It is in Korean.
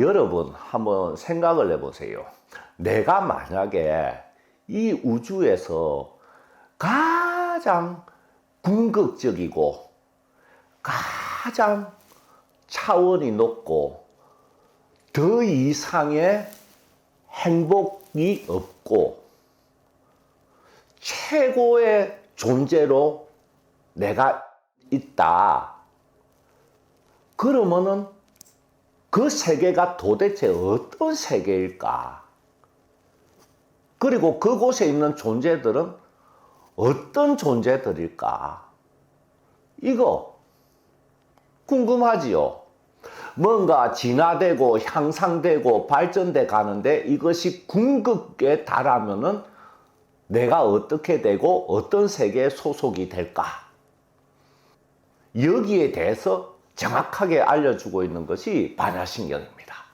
여러분 한번 생각을 해보세요. 내가 만약에 이 우주에서 가장 궁극적이고 가장 차원이 높고 더 이상의 행복이 없고 최고의 존재로 내가 있다. 그러면은 그 세계가 도대체 어떤 세계일까? 그리고 그곳에 있는 존재들은 어떤 존재들일까? 이거 궁금하지요? 뭔가 진화되고 향상되고 발전돼 가는데 이것이 궁극에 달하면은 내가 어떻게 되고 어떤 세계에 소속이 될까? 여기에 대해서 정확하게 알려주고 있는 것이 반야신경입니다.